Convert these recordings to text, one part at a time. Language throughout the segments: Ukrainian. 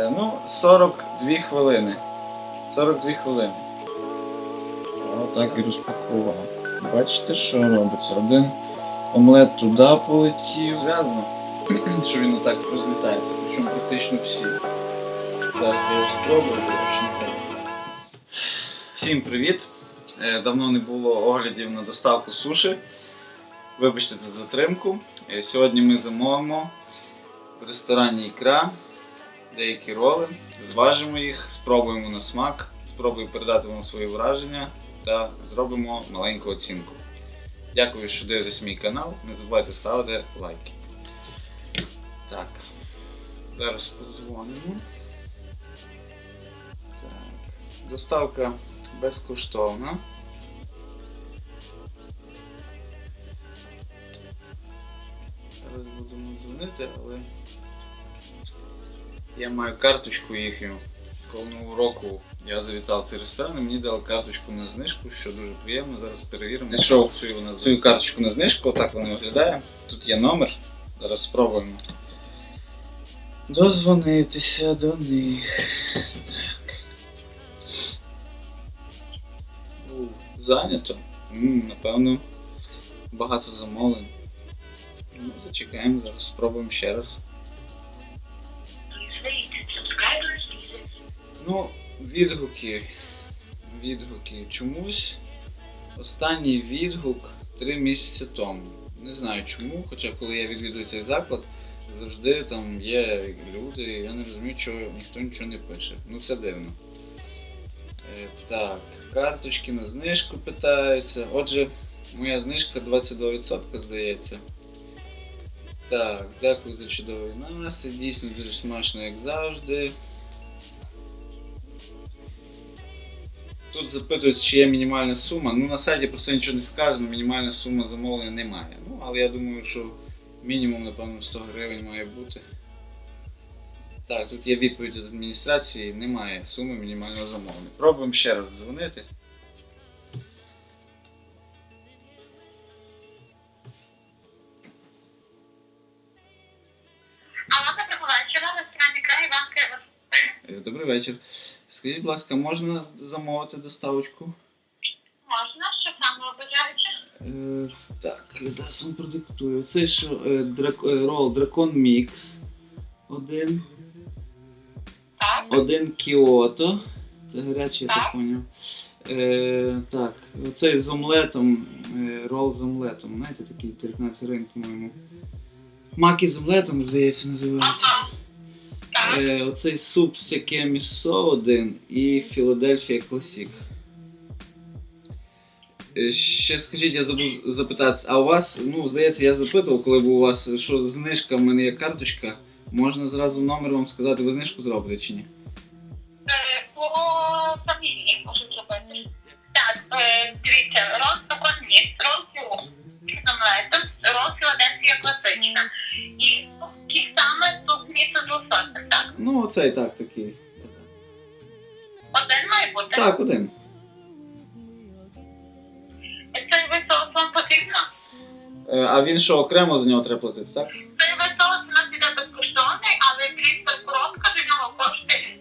Е, Ну, 42 хвилини. 42 хвилини. Отак і розпакував. Бачите, що робиться? Один омлет туди полетів. Зв'язано, що він отак розлітається, причому практично всі. Зараз я його спробую, не. Всім привіт! Е, Давно не було оглядів на доставку суші. Вибачте за затримку. Е, Сьогодні ми замовимо в ресторані Ікра деякі роли, зважимо їх, спробуємо на смак, спробую передати вам свої враження та зробимо маленьку оцінку. Дякую, що дивитесь мій канал. Не забувайте ставити лайки. Так, зараз подзвонимо. Доставка безкоштовна. Зараз будемо дзвонити, але я маю карточку їхню. Коли нового року я завітав цей ресторан, і мені дали карточку на знижку, що дуже приємно. Зараз перевіримо. Знайшов свою, свою карточку на знижку, отак вона виглядає. Тут є номер. Зараз спробуємо. Дозвонитися до них. Так. Зайнято. М, Напевно, багато замовлень. Ну, зачекаємо, зараз спробуємо ще раз. Ну, відгуки. Відгуки. Чомусь останній відгук три місяці тому. Не знаю чому, хоча коли я відвідую цей заклад, завжди там є люди, і я не розумію, чого ніхто нічого не пише. Ну це дивно. Е, так, карточки на знижку питаються. Отже, моя знижка 22%, здається. Так, дякую за чудовий настрій. Дійсно дуже смачно, як завжди. Тут запитують, чи є мінімальна сума. Ну на сайті про це нічого не сказано, мінімальна сума замовлення немає. Ну, але я думаю, що мінімум, напевно, 100 гривень має бути. Так, тут є відповідь від адміністрації, немає суми мінімального замовлення. Пробуємо ще раз дзвонити. Добрий вечір. Скажіть, будь ласка, можна замовити доставочку? Можна, що саме ви бажаєте? Е, так, зараз вам продиктую. Це що е, драк, е, рол Дракон Мікс. Один. Так. Один Кіото. Це гарячий, я так Так. поняв. Е, так, оцей з омлетом, е, рол з омлетом. Знаєте, такий 19 гривень, по-моєму. Маки з омлетом, здається, називається. Ага. Е, оцей суп сяке місо один і Філадельфія Класік. Е, Ще скажіть, я забув запитати, а у вас, ну, здається, я запитував, коли був у вас, що знижка, в мене є карточка. Можна зразу номер вам сказати, ви знижку зробите чи ні? Е, По фамілії можу зробити. Так, е, дивіться, фіо. З омлетом, рол філадельфія класична. Тут місто з лососем, так? Ну, оцей так, такий. Один має бути. Так, один. Цей ви соус вам потрібно? Е, А він що, окремо за нього треба платити, так? Цей ви соус у нас іде безкоштовний, але кріпер коробка до нього коштує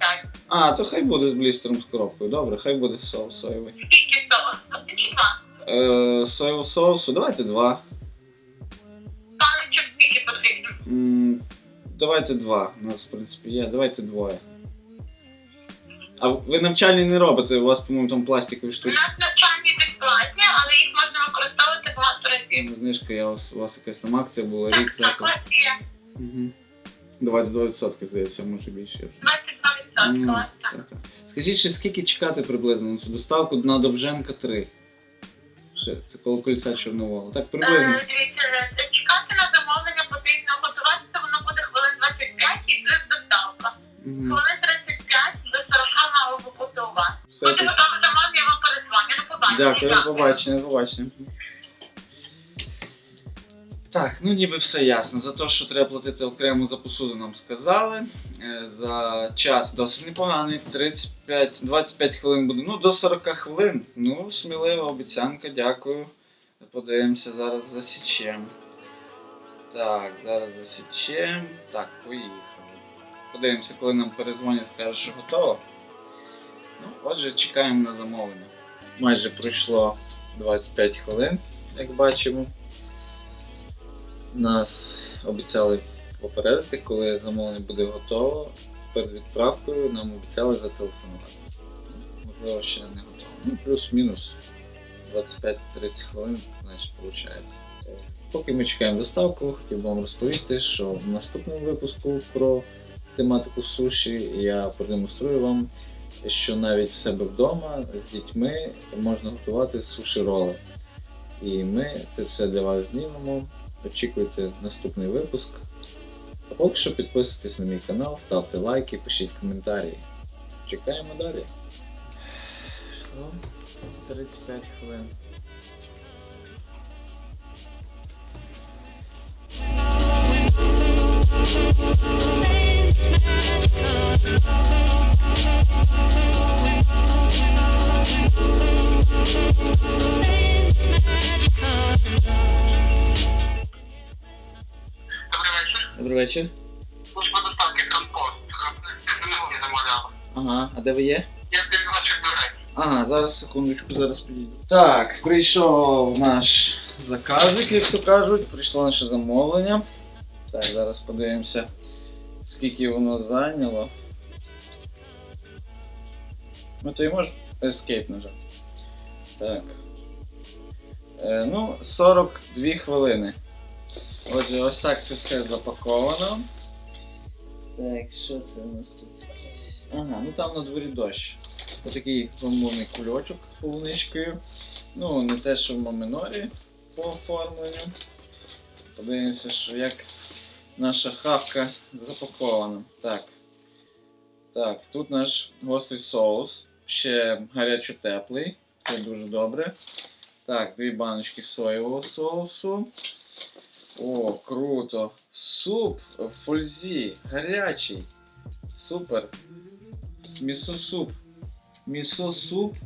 50. А, то хай буде з блістером з коробкою. Добре, хай буде соус соєвий. Скільки соус? Один чи два? Е, соєвого соусу, давайте два. Паничок скільки потрібно? М, Давайте два. У нас, в принципі, є. Давайте двоє. А ви навчальні не робите, у вас, по-моєму, там пластикові У штучки. нас навчання безплатні, але їх можна використовувати багато разів. Знижка, я у вас, у вас якась там акція була, Так, рік так. наприклад, є Угу. 22% здається, може більше. 22%. М, так. так, так. Скажіть, ще скільки чекати приблизно на цю доставку на Довженка 3? Ще, Це коло кольця Чорнового. Так приблизно. Е, Дивіться, Угу. 35 до 40 мало бути у вас. Все я вам перезвоню. До побачення. Дякую, до побачення, до побачення. Так, ну ніби все ясно. За те, що треба платити окремо за посуду, нам сказали. Е, За час досить непоганий. 35, 25 хвилин буде. Ну, до 40 хвилин. Ну, смілива обіцянка, дякую. Подивимося, зараз засічемо. Так, зараз засічемо. Так, поїхали. Подивимося, коли нам перезвонять, скажуть, що готово. Ну, отже, чекаємо на замовлення. Майже пройшло 25 хвилин, як бачимо. Нас обіцяли попередити, коли замовлення буде готово. Перед відправкою нам обіцяли зателефонувати. Можливо, ще не готово. Ну, плюс-мінус 25-30 хвилин, значить, виходить. Поки ми чекаємо доставку, хотів би вам розповісти, що в наступному випуску про тематику суші я продемонструю вам, що навіть в себе вдома з дітьми можна готувати суші роли. І ми це все для вас знімемо. Очікуйте наступний випуск. А поки що підписуйтесь на мій канал, ставте лайки, пишіть коментарі. Чекаємо далі. 35 хвилин. Вечір. Служба доставки. Ти не замовляла. Ага, а де ви є? Я ваших дверей. Ага, зараз секундочку, зараз підійду. Так, прийшов наш заказик, як то кажуть, прийшло наше замовлення. Так, зараз подивимося, скільки воно зайняло. Ну, ти можеш Escape нажати. Так. Е, ну, 42 хвилини. Отже, ось так це все запаковано. Так, що це у нас тут? Ага, ну там на дворі дощ. Отакий гламурний кульочок полуничкою. Ну, не те, що в Маминорі по оформленню. Подивимося, що як наша хавка запакована. Так. Так, тут наш гострий соус. Ще гарячо теплий. Це дуже добре. Так, дві баночки соєвого соусу. О, круто! Суп в фользі, гарячий. Супер. Місо-суп. Місо-суп.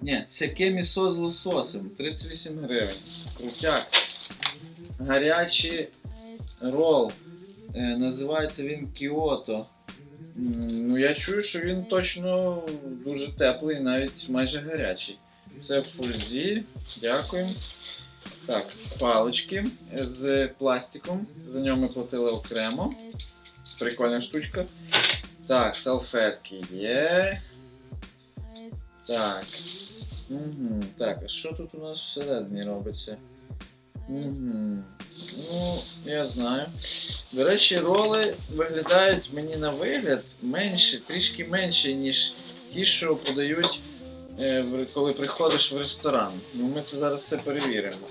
Ні, це місо з лососем. 38 гривень. Крутяк. Гарячий рол. Е, називається він Кіото. Ну, я чую, що він точно дуже теплий, навіть майже гарячий. Це в фульзі. Дякую. Так, палички з пластиком. За нього ми платили окремо. Прикольна штучка. Так, салфетки є. Так. Угу. Так, а що тут у нас всередині робиться? Угу. Ну, я знаю. До речі, роли виглядають мені на вигляд менше, трішки менше, ніж ті, що подають, е, коли приходиш в ресторан. Ну, ми це зараз все перевіримо.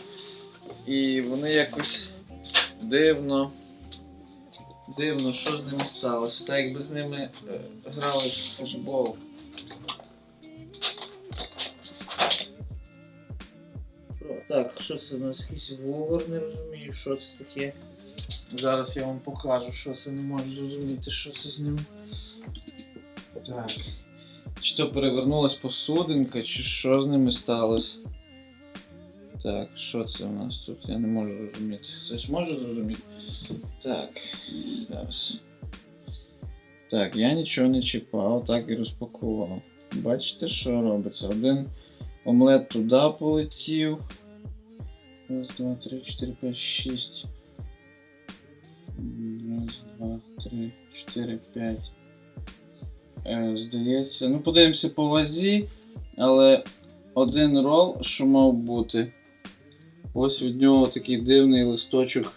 І вони якось дивно. Дивно, що з ними сталося. Так якби з ними е, грали в футбол. Так, що це у нас якийсь вугор, не розумію, що це таке. Зараз я вам покажу, що це не можу зрозуміти, що це з ним. Так. Чи то перевернулась посудинка, чи що з ними сталося? Так, що це у нас тут? Я не можу зрозуміти. Хтось може зрозуміти? Так, зараз. Так, я нічого не чіпав, так і розпакував. Бачите, що робиться? Один омлет туди полетів. Раз, два, три, чотири, п'ять, шість. Раз, два, три, чотири, п'ять. Е, здається. Ну, подивимося по вазі, але один рол, що мав бути. Ось від нього такий дивний листочок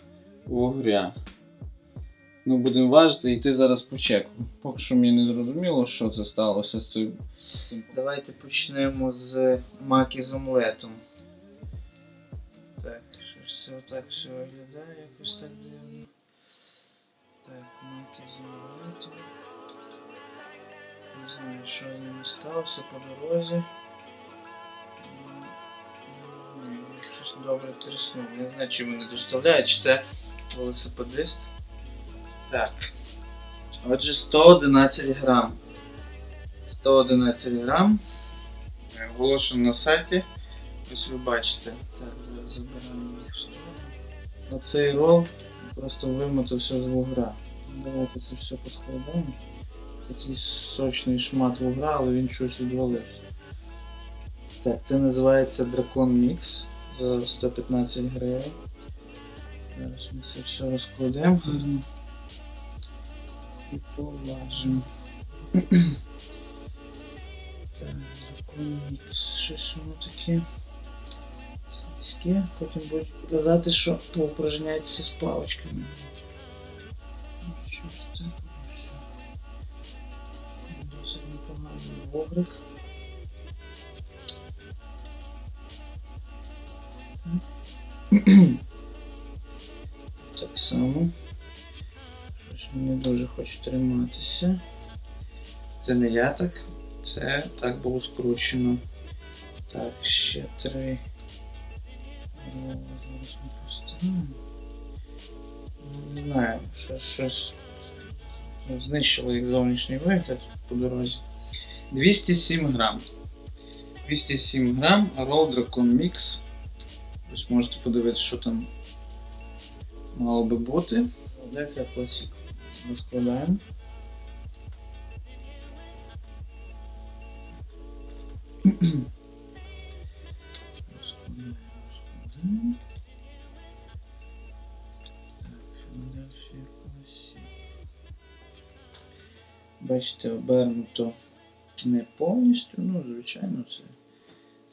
вугря. Ну, будемо важити і йти зараз по чеку. Поки що мені не зрозуміло, що це сталося з цим. Давайте почнемо з маки з омлетом. Так, що ж це отак все виглядає, якось так дивно. Так, маки з омлетом. Не знаю, що з ними сталося по дорозі. Добре тріснув. Не знаю, чи вони доставляють, чи це велосипедист. Так. Отже, 111 грам. 111 грам. Е, Оголошено на сайті. Ось ви бачите. Так, зараз забираємо їх в сторону. Оцей рол просто вимотався з вугра. Давайте це все поскладаємо. Такий сочний шмат вугра, але він щось відвалився. Так, це називається Дракон Мікс за 115 гривень. Зараз ми це все розкладемо. І положимо. Щось воно таке. Потім будуть казати, що поупражняйтеся з паличками. Щось таке. Досить непоганий вогрик. Так само. Щось мені дуже хоче триматися. Це не я так, це так було скручено. Так, ще три. Зараз ми поставимо. Ну, Не знаю, щось, щось знищило їх зовнішній вигляд по дорозі. 207 грам. 207 грам Roll Dragon Mix. Ось можете подивитися, що там мало би бути. Дефля Classic. Розкладаємо. Бачите, обернуто не повністю, ну, звичайно, це.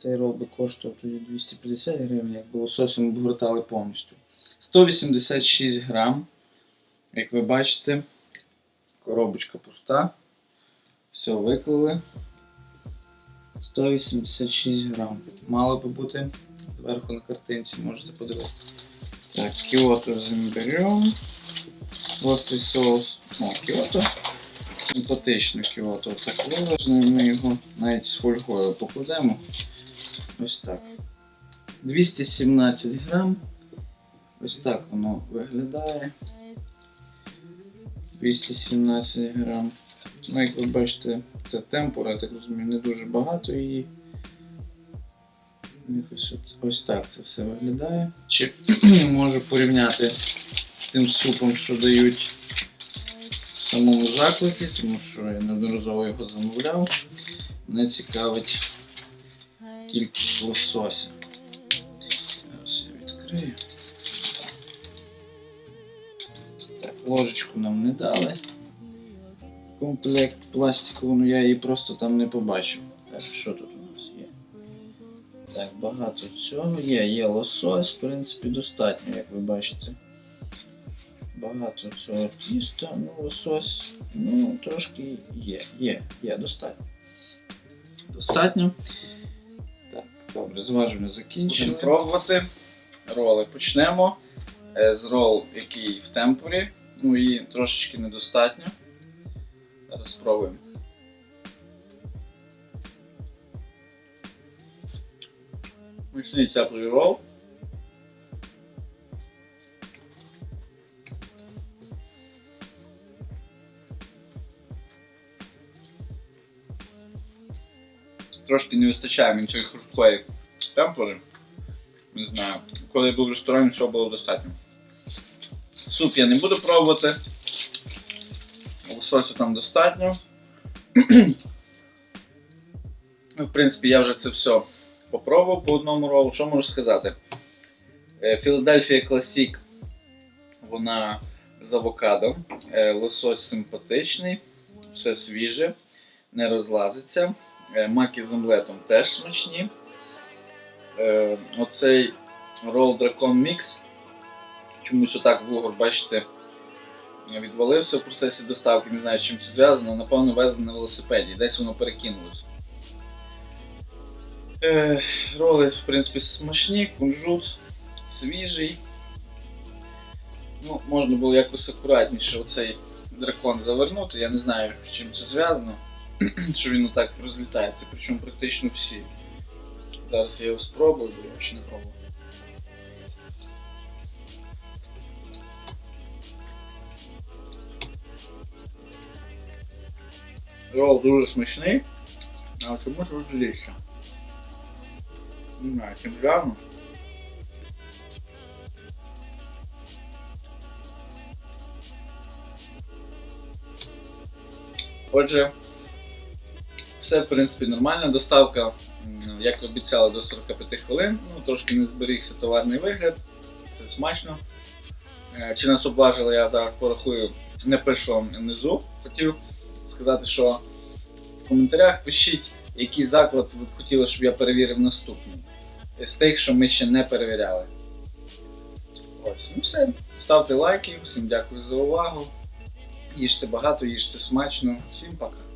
Цей рол би коштував тоді 250 гривень, якби лососем обгортали повністю. 186 грам. Як ви бачите, коробочка пуста. Все виклали. 186 грам. Мало би бути зверху на картинці, можете подивитися. Так, кіото з імбирем. Гострий соус. О, кіото. Симпатично кіото. Так вилежно, ми його навіть з фольгою покладемо. Ось так. 217 грам. Ось так воно виглядає. 217 грам. Ну, як ви бачите, це темпура, я так розумію, не дуже багато її. Ось так це все виглядає. Чи можу порівняти з тим супом, що дають в самому закладі, тому що я неодноразово його замовляв. Мене цікавить кількість лосося. Зараз я відкрию. Так, ложечку нам не дали. Комплект пластикову, ну я її просто там не побачив. Так, що тут у нас є? Так, багато цього є. Є лосось, в принципі, достатньо, як ви бачите. Багато цього тіста, ну лосось, ну трошки є, є, є, достатньо. Достатньо. Добре, зважування закінчили. Пробувати роли. Почнемо е, з рол, який в темпорі. Ну і трошечки недостатньо. Зараз спробуємо. Міцний теплий рол. Трошки не вистачає мені цієї хрусткої темпори. Не знаю. Коли я був в ресторані, всього було достатньо. Суп я не буду пробувати. Лососю там достатньо. Ну, В принципі, я вже це все попробував по одному ролу. Що можу сказати? Філадельфія Classic, вона з авокадо. Е, Лосось симпатичний, все свіже, не розлазиться. Е, Маки з омлетом теж смачні. Е, Оцей рол Dragon Mix. Чомусь отак вугор, бачите, відвалився в процесі доставки, не знаю, з чим це зв'язано, напевно, везли на велосипеді, десь воно перекинулося. Е, роли, в принципі, смачні, кунжут свіжий. Ну, можна було якось акуратніше оцей дракон завернути, я не знаю, з чим це зв'язано, що він отак розлітається, причому практично всі. Зараз я його спробую, бо я ще не пробував. Рол дуже смачний, але чомусь розлізся. Не знаю, чим зв'язано. Отже, Все в принципі нормально. Доставка, як обіцяли, до 45 хвилин. Ну, трошки не зберігся товарний вигляд, все смачно. Е, Чи нас обважили, я зараз порахую, не прийшов внизу. Хотів сказати, що в коментарях пишіть, який заклад ви б хотіли, щоб я перевірив наступний. З тих, що ми ще не перевіряли. Ось, ну все. Ставте лайки, всім дякую за увагу. Їжте багато, їжте смачно. Всім пока.